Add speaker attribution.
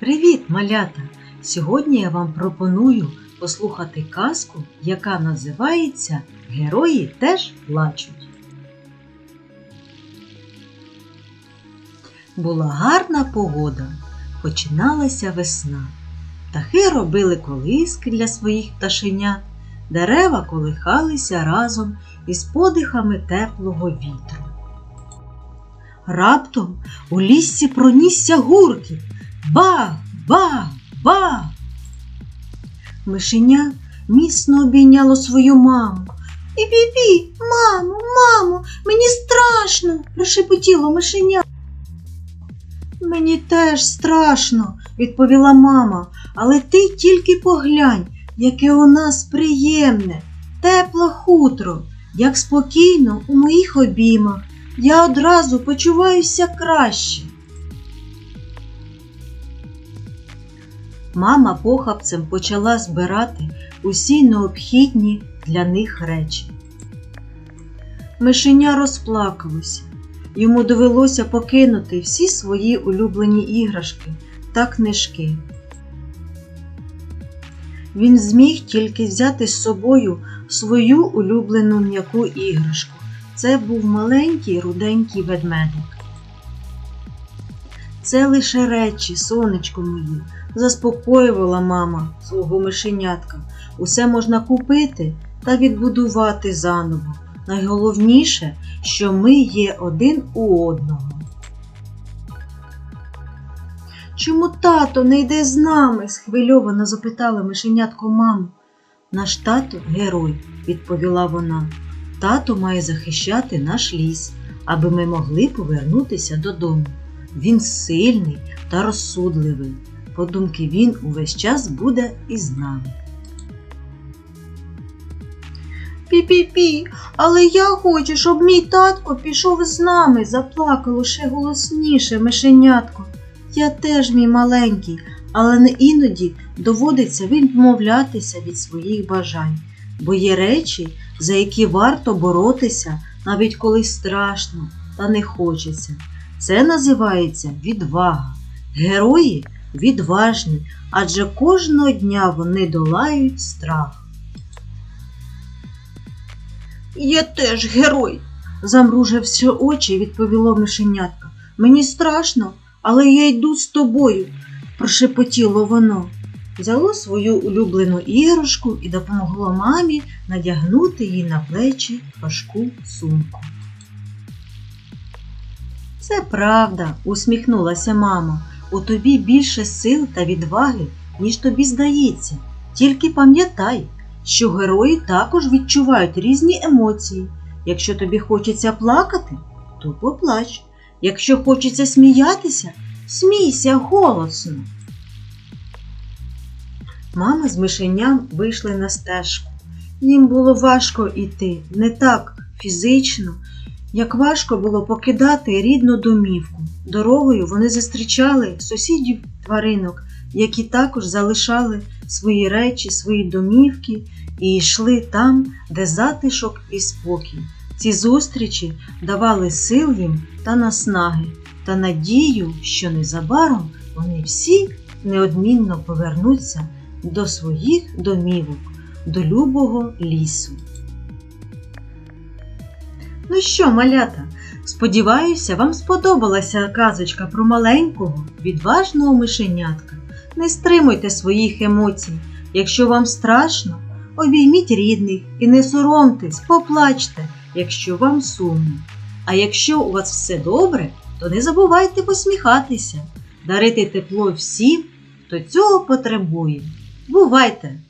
Speaker 1: Привіт, малята! Сьогодні я вам пропоную послухати казку, яка називається Герої теж плачуть. Була гарна погода, починалася весна. Птахи робили колиски для своїх пташенят, дерева колихалися разом із подихами теплого вітру. Раптом у лісі пронісся гуркіт. Бах, бах, бах. Мишеня міцно обійняло свою маму. Пі-пі-пі, мамо, мамо, мені страшно, прошепотіло мишеня. Мені теж страшно, відповіла мама, але ти тільки поглянь, яке у нас приємне, тепле хутро, як спокійно у моїх обіймах. Я одразу почуваюся краще. Мама похапцем почала збирати усі необхідні для них речі. Мишеня розплакалося. Йому довелося покинути всі свої улюблені іграшки та книжки. Він зміг тільки взяти з собою свою улюблену м'яку іграшку. Це був маленький руденький ведмедик. Це лише речі, сонечко моє, заспокоювала мама свого мишенятка. Усе можна купити та відбудувати заново. Найголовніше, що ми є один у одного. Чому тато не йде з нами? схвильовано запитала мишенятко маму. Наш тато герой, відповіла вона. Тато має захищати наш ліс, аби ми могли повернутися додому. Він сильний та розсудливий. Подумки він увесь час буде із нами. Пі-пі-пі, але я хочу, щоб мій татко пішов з нами, заплакало ще голосніше мишенятко. Я теж мій маленький, але не іноді доводиться відмовлятися від своїх бажань, бо є речі, за які варто боротися, навіть коли страшно та не хочеться. Це називається відвага. Герої відважні, адже кожного дня вони долають страх. Я теж герой, замруживши очі, відповіло мишенятка. Мені страшно, але я йду з тобою, прошепотіло воно. Взяло свою улюблену іграшку і допомогло мамі надягнути їй на плечі важку сумку. Це правда, усміхнулася мама. У тобі більше сил та відваги, ніж тобі здається. Тільки пам'ятай, що герої також відчувають різні емоції. Якщо тобі хочеться плакати, то поплач. Якщо хочеться сміятися, смійся голосно. Мама з мишеням вийшли на стежку. Їм було важко йти, не так фізично, як важко було покидати рідну домівку. Дорогою вони зустрічали сусідів тваринок, які також залишали свої речі, свої домівки і йшли там, де затишок і спокій. Ці зустрічі давали сил їм та наснаги, та надію, що незабаром вони всі неодмінно повернуться до своїх домівок, до любого лісу. Ну що, малята, сподіваюся, вам сподобалася казочка про маленького, відважного мишенятка. Не стримуйте своїх емоцій. Якщо вам страшно, обійміть рідних і не соромтесь, поплачте, якщо вам сумно. А якщо у вас все добре, то не забувайте посміхатися, дарити тепло всім, хто цього потребує. Бувайте!